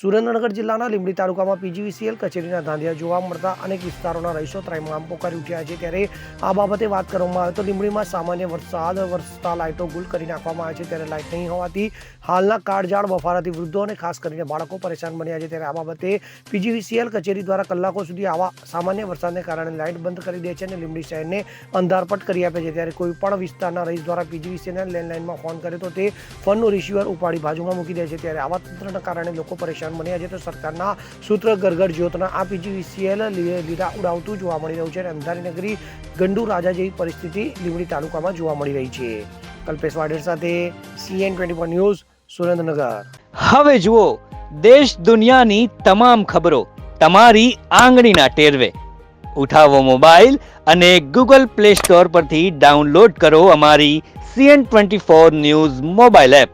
સુરેન્દ્રનગર જિલ્લાના લીંબડી તાલુકામાં પીજીવીસીએલ કચેરીના ધાંધિયા જોવા મળતા અનેક વિસ્તારોના રહીશો ત્રાહિમામ પોકારી ઉઠ્યા છે. ત્યારે આ બાબતે વાત કરવામાં આવે તો લીંબડીમાં સામાન્ય વરસાદ, વરસતા લાઇટો ગુલ કરી નાખવામાં આવે છે. ત્યારે લાઇટ નહીં હોવાથી હાલના કાળજાળ બફારાથી વૃદ્ધો અને ખાસ કરીને બાળકો પરેશાન બન્યા છે. ત્યારે આ બાબતે પીજીવીસીએલ કચેરી દ્વારા કલાકો સુધી આવા સામાન્ય વરસાદને કારણે લાઇટ બંધ કરી દે છે અને લીંબડી શહેરને અંધારપટ કરી આપે છે. ત્યારે કોઈ પણ વિસ્તારના રહીશ દ્વારા પીજીવીસીએલના લેન્ડલાઇનમાં ફોન કરે તો તે ફોનનું રિસીવર ઉપાડી બાજુમાં મૂકી દે છે. ત્યારે આવા તંત્રના કારણે લોકો પરેશાન બન્યા છે તો સરકારના સૂત્ર ગરગર જ્યોતના આ પીજીવીસીએલ લીડા ઉડાવતું જોવા મળી રહ્યું છે અને અંધારી નગરી ગંડુ રાજા જેવી પરિસ્થિતિ લીંબડી તાલુકામાં જોવા મળી રહી છે. કલ્પેશ વાડેર સાથે સીએન ટ્વેન્ટી ન્યૂઝ, સુરેન્દ્રનગર. હવે જુઓ, દેશ દુનિયાની તમામ ખબરો તમારી આંગળીના ટેરવે. ઉઠાવો મોબાઈલ અને ગૂગલ પ્લે સ્ટોર પરથી ડાઉનલોડ કરો અમારી CN twenty four news mobile app.